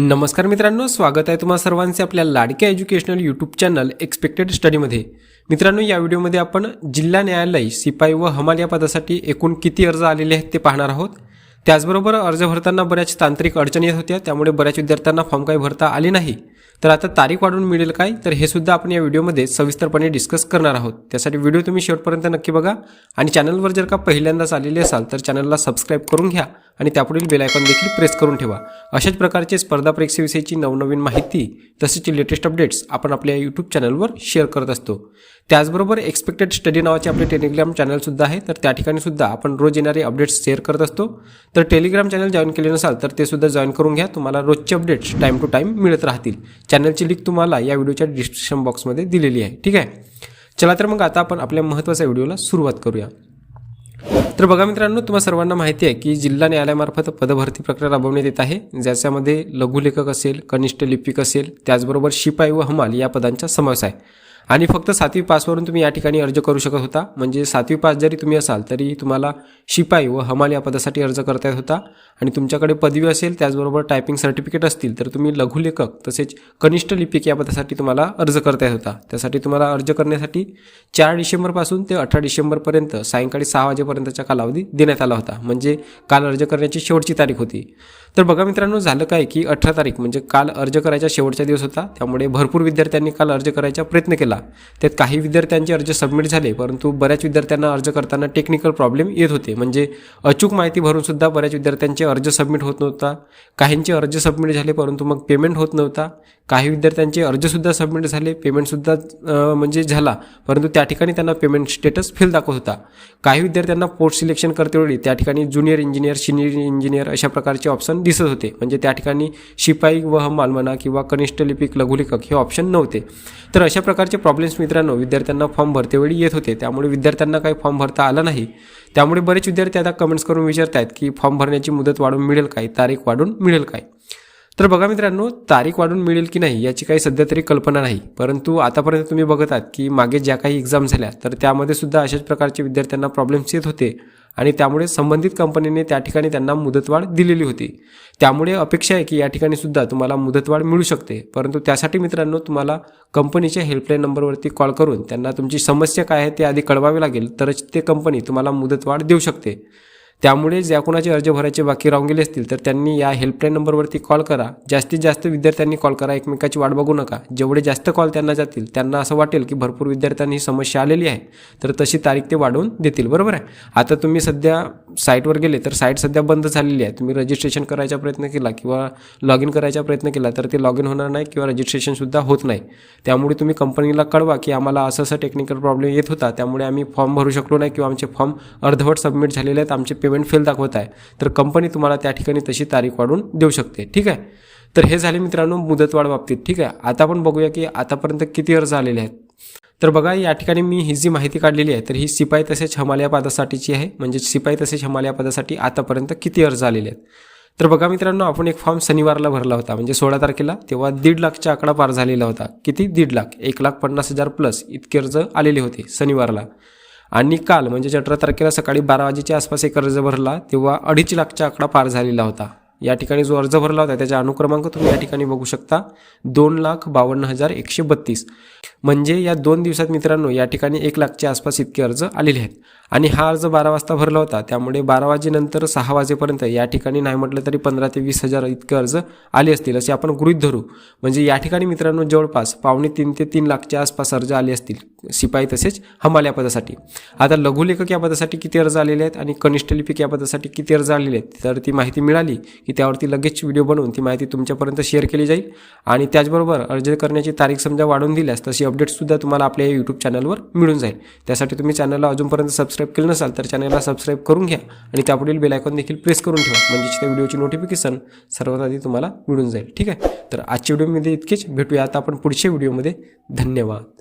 नमस्कार मित्रांनो स्वागत आहे तुम्हा सर्वांचे आपल्या लाडक्या एज्युकेशनल यूट्यूब चॅनल एक्सपेक्टेड स्टडीमध्ये मित्रांनो या व्हिडिओमध्ये आपण जिल्हा न्यायालय सिपाई व हमाल या पदासाठी एकूण किती अर्ज आलेले आहेत ते पाहणार आहोत. त्याचबरोबर अर्ज भरताना बऱ्याच तांत्रिक अडचणी येत होत्या त्यामुळे बऱ्याच विद्यार्थ्यांना फॉर्म काही भरता आले नाही. तर आता तारीख वाढून मिळेल काय? तर हे सुद्धा आपण या व्हिडिओमध्ये सविस्तरपणे डिस्कस करणार आहोत. त्यासाठी व्हिडिओ तुम्ही शेवटपर्यंत नक्की बघा. आणि चॅनलवर जर का पहिल्यांदाच आलेले असाल तर चॅनलला सबस्क्राईब करून घ्या आणि त्यापुढील बेलायकॉन देखील प्रेस करून ठेवा. अशाच प्रकारचे स्पर्धा परीक्षेविषयीची नवनवीन माहिती तसेच लेटेस्ट अपडेट्स आपण आपल्या यूट्यूब चॅनलवर शेअर करत असतो. त्याचबरोबर एक्सपेक्टेड स्टडी नावाचे आपले टेलिग्राम चॅनलसुद्धा आहे. तर त्या ठिकाणी सुद्धा आपण रोज येणारे अपडेट्स शेअर करत असतो. तर टेलिग्राम चॅनल जॉईन केले नसाल तर ते सुद्धा जॉईन करून घ्या. तुम्हाला रोजचे अपडेट्स टाईम टू टाईम मिळत राहतील. चॅनलची लिंक तुम्हाला या व्हिडिओच्या डिस्क्रिप्शन बॉक्समध्ये दिलेली आहे. ठीक आहे? चला तर मग आता आपण आपल्या महत्त्वाच्या व्हिडिओला सुरुवात करूया. तर बघा मित्रांनो तुम्हाला सर्वांना माहिती आहे की जिल्हा न्यायालयामार्फत पदभरती प्रक्रिया राबवण्यात येत आहे. ज्याच्यामध्ये लघुलेखक असेल कनिष्ठ लिपिक असेल त्याचबरोबर शिपाई व हमाल या पदांचा समावेश आहे. आणि फक्त सातवी पासवरून तुम्ही या ठिकाणी अर्ज करू शकत होता. म्हणजे सातवी पास जरी तुम्ही असाल तरी तुम्हाला शिपाई व हमाल या पदासाठी अर्ज करता येत होता. आणि तुमच्याकडे पदवी असेल त्याचबरोबर टायपिंग सर्टिफिकेट असतील तर तुम्ही लघुलेखक तसेच कनिष्ठ लिपिक या पदासाठी तुम्हाला अर्ज करता येत होता. त्यासाठी तुम्हाला अर्ज करण्यासाठी चार डिसेंबरपासून ते अठरा डिसेंबरपर्यंत सायंकाळी सहा वाजेपर्यंतचा कालावधी देण्यात आला होता. म्हणजे काल अर्ज करण्याची शेवटची तारीख होती. तर बघा मित्रांनो झालं काय की अठरा तारीख म्हणजे काल अर्ज करायचा शेवटचा दिवस होता. त्यामुळे भरपूर विद्यार्थ्यांनी काल अर्ज करायचा प्रयत्न केला. त्यात काही विद्यार्थ्यांचे अर्ज सबमिट झाले परंतु बऱ्याच विद्यार्थ्यांना अर्ज करताना टेक्निकल प्रॉब्लेम येत होते. म्हणजे अचूक माहिती भरून सुद्धा बऱ्याच विद्यार्थ्यांचे अर्ज सबमिट होत नव्हता. काहींचे अर्ज सबमिट झाले परंतु मग पेमेंट होत नव्हता. काही विद्यार्थ्यांचे अर्जसुद्धा सबमिट झाले पेमेंटसुद्धा म्हणजे झाला. परंतु त्या ठिकाणी त्यांना पेमेंट स्टेटस फेल दाखवत होता. काही विद्यार्थ्यांना पोस्ट सिलेक्शन करतेवेळी त्या ठिकाणी ज्युनियर इंजिनियर सिनियर इंजिनियर अशा प्रकारचे ऑप्शन दिसत होते. म्हणजे त्या ठिकाणी शिपाई व हमाल म्हणा किंवा कनिष्ठ लिपिक लघुलेखक हे ऑप्शन नव्हते. तर अशा प्रकारचे प्रॉब्लेम्स मित्रांनो विद्यार्थ्यांना फॉर्म भरतेवेळी येत होते. त्यामुळे विद्यार्थ्यांना काही फॉर्म भरता आला नाही. त्यामुळे बरेच विद्यार्थी आता कमेंट्स करून विचारत आहेत की फॉर्म भरण्याची मुदत वाढून मिळेल काय? तारीख वाढून मिळेल काय? तर बघा मित्रांनो तारीख वाढून मिळेल की नाही याची काही सध्या तरी कल्पना नाही. परंतु आतापर्यंत तुम्ही बघत आहात की मागे ज्या काही एक्झाम झाल्या तर त्यामध्ये सुद्धा अशाच प्रकारचे विद्यार्थ्यांना प्रॉब्लेम्स येत होते आणि त्यामुळे संबंधित कंपनीने त्या ठिकाणी त्यांना मुदतवाढ दिलेली होती. त्यामुळे अपेक्षा आहे की या ठिकाणी सुद्धा तुम्हाला मुदतवाढ मिळू शकते. परंतु त्यासाठी मित्रांनो तुम्हाला कंपनीच्या हेल्पलाईन नंबरवरती कॉल करून त्यांना तुमची समस्या काय आहे ते आधी कळवावी लागेल तरच ते कंपनी तुम्हाला मुदतवाढ देऊ शकते. त्यामुळे ज्या कोणाचे अर्ज भरायचे बाकी राहून गेले असतील तर त्यांनी या हेल्पलाईन नंबरवरती कॉल करा. जास्तीत जास्त विद्यार्थ्यांनी कॉल करा. एकमेकाची वाट बघू नका. जेवढे जास्त कॉल त्यांना जातील त्यांना असं वाटेल की भरपूर विद्यार्थ्यांनी ही समस्या आलेली आहे. तर तशी तारीख ते वाढवून देतील. बरोबर आहे? आता तुम्ही सध्या साईटवर गेले तर साईट सध्या बंद झालेली आहे. तुम्ही रजिस्ट्रेशन करायचा प्रयत्न केला किंवा लॉग इन करायचा प्रयत्न केला तर ते लॉग इन होणार नाही किंवा रजिस्ट्रेशनसुद्धा होत नाही. त्यामुळे तुम्ही कंपनीला कळवा की आम्हाला असं असं टेक्निकल प्रॉब्लेम येत होता. त्यामुळे आम्ही फॉर्म भरू शकलो नाही किंवा आमचे फॉर्म अर्धवट सबमिट झालेले आहेत. आमचे पे पेमेंट फेल दाखवत आहे तर कंपनी तुम्हाला त्या ठिकाणी तशी तारीख वाढवून देऊ शकते. ठीक आहे? तर हे झाले मित्रांनो मुदतवाढ बाबतीत. ठीक आहे? आता आपण बघूया की आतापर्यंत किती अर्ज आलेले आहेत. तर बघा या ठिकाणी मी ही जी माहिती काढलेली आहे तर ही सिपाई तसेच हमाल या पदासाठीची आहे. म्हणजे सिपाई तसेच हमाल या पदासाठी आतापर्यंत किती अर्ज आलेले आहेत. तर बघा मित्रांनो आपण एक फॉर्म शनिवारला भरला होता म्हणजे सोळा तारखेला तेव्हा दीड लाखचा आकडा पार झालेला होता. किती? दीड लाख. एक लाख पन्नास हजार प्लस इतके अर्ज आलेले होते शनिवारला. आणि काल म्हणजे अठरा तारखेला सकाळी बारा वाजेच्या आसपास एक अर्ज भरला तेव्हा अडीच लाखचा आकडा पार झालेला होता. या ठिकाणी जो अर्ज भरला होता त्याचा अनुक्रमांक तुम्ही या ठिकाणी बघू शकता. दोन लाख बावन्न हजार एकशे बत्तीस. म्हणजे या दोन दिवसात मित्रांनो या ठिकाणी एक लाखच्या आसपास इतके अर्ज आलेले आहेत. आणि हा अर्ज बारा वाजता भरला होता त्यामुळे बारा वाजेनंतर सहा वाजेपर्यंत या ठिकाणी नाही म्हटलं तरी पंधरा ते वीस हजार इतके अर्ज आले असतील असे आपण गृहीत धरू. म्हणजे या ठिकाणी मित्रांनो जवळपास पावणे तीन ते तीन लाखच्या आसपास अर्ज आले असतील. शिपाई तसेच हमाल या पदासाठी. आता लघुलेखक या पदासाठी किती अर्ज आलेले आहेत आणि कनिष्ठ लिपिक या पदासाठी किती अर्ज आलेले आहेत? तर ती माहिती मिळाली की त्यावरती लगेच व्हिडिओ बनवून ती माहिती तुमच्यापर्यंत शेअर केली जाईल. आणि त्याचबरोबर अर्ज करण्याची तारीख समजा वाढवून दिल्यास तशी अपडेटसुद्धा तुम्हाला आपल्या यूट्यूब चॅनलवर मिळून जाईल. त्यासाठी तुम्ही चॅनलला अजूनपर्यंत सबस्क्राईब केलं नसाल तर चॅनलला सबस्क्राईब करून घ्या आणि त्यापुढील बेलायकॉन देखील प्रेस करून ठेवा. म्हणजे त्या व्हिडिओची नोटिफिकेशन सर्वात आधी तुम्हाला मिळून जाईल. ठीक आहे? तर आजच्या व्हिडिओमध्ये इतकेच. भेटूया आता आपण पुढच्या व्हिडिओमध्ये धन्यवाद.